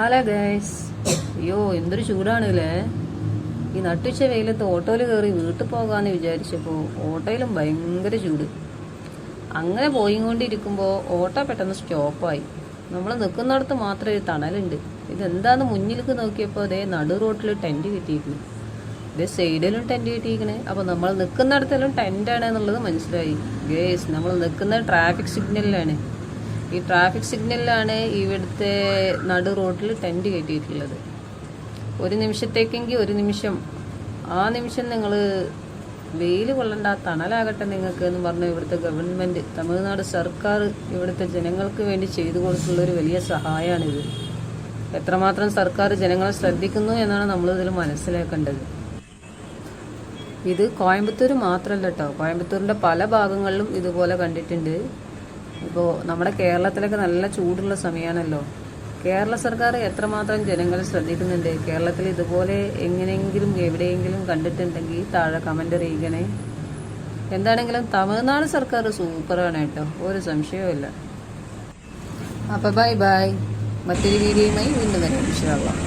Hello guys. അയ്യോ എന്തൊരു ചൂടാണല്ലേ? ഈ നട്ടുച്ച വെയിലത്ത് ഓട്ടോയിൽ കയറി വീട്ടിൽ പോകാമെന്ന് വിചാരിച്ചപ്പോൾ ഓട്ടോയിലും ഭയങ്കര ചൂട്. അങ്ങനെ പോയിക്കൊണ്ടിരിക്കുമ്പോൾ ഓട്ടോ പെട്ടെന്ന് സ്റ്റോപ്പായി. നമ്മൾ നിൽക്കുന്നിടത്ത് മാത്രമേ ഒരു തണലുണ്ട്. ഇതെന്താന്ന് മുന്നിലേക്ക് നോക്കിയപ്പോൾ അതേ നടു റോട്ടിൽ ടെന്റ് കിട്ടിയിരിക്കുന്നു ഇതേ സൈഡിലും ടെന്റ് കിട്ടിയിരിക്കണ്. അപ്പോൾ നമ്മൾ നിൽക്കുന്നിടത്തെല്ലാം ടെന്റാണ് എന്നുള്ളത് മനസ്സിലായി. ഗേസ് നമ്മൾ നിൽക്കുന്ന ട്രാഫിക് സിഗ്നലിലാണ് ഈ ട്രാഫിക് സിഗ്നലിലാണ് ഇവിടുത്തെ നടു റോഡിൽ ടെന്റ് കെട്ടിയിട്ടുള്ളത്. ഒരു നിമിഷത്തേക്കെങ്കിൽ ഒരു നിമിഷം. ആ നിമിഷം നിങ്ങൾ വെയിൽ കൊള്ളണ്ട തണലാകട്ടെ നിങ്ങൾക്ക് എന്ന് പറഞ്ഞ് ഇവിടുത്തെ ഗവൺമെന്റ് തമിഴ്നാട് സർക്കാർ ഇവിടുത്തെ ജനങ്ങൾക്ക് വേണ്ടി ചെയ്തു കൊടുത്തുള്ളൊരു വലിയ സഹായമാണിത്. എത്രമാത്രം സർക്കാർ ജനങ്ങളെ ശ്രദ്ധിക്കുന്നു എന്നാണ് നമ്മൾ ഇതിൽ മനസ്സിലാക്കേണ്ടത്. ഇത് കോയമ്പത്തൂർ മാത്രമല്ല കേട്ടോ കോയമ്പത്തൂരിന്റെ പല ഭാഗങ്ങളിലും ഇതുപോലെ കണ്ടിട്ടുണ്ട്. ഇപ്പോൾ നമ്മുടെ കേരളത്തിലൊക്കെ നല്ല ചൂടുള്ള സമയമാണല്ലോ കേരള സർക്കാർ എത്രമാത്രം ജനങ്ങളെ ശ്രദ്ധിക്കുന്നുണ്ട്? കേരളത്തിൽ ഇതുപോലെ എങ്ങനെയെങ്കിലും എവിടെയെങ്കിലും കണ്ടിട്ടുണ്ടെങ്കിൽ താഴെ കമന്റ് അറിയിക്കണേ. എന്താണെങ്കിലും തമിഴ്നാട് സർക്കാർ സൂപ്പറാണ് കേട്ടോ. ഒരു സംശയവുമില്ല അപ്പോൾ ബൈ ബൈ മറ്റൊരു വീഡിയോയുമായി വീണ്ടും വരാം. വിഷയമാവാം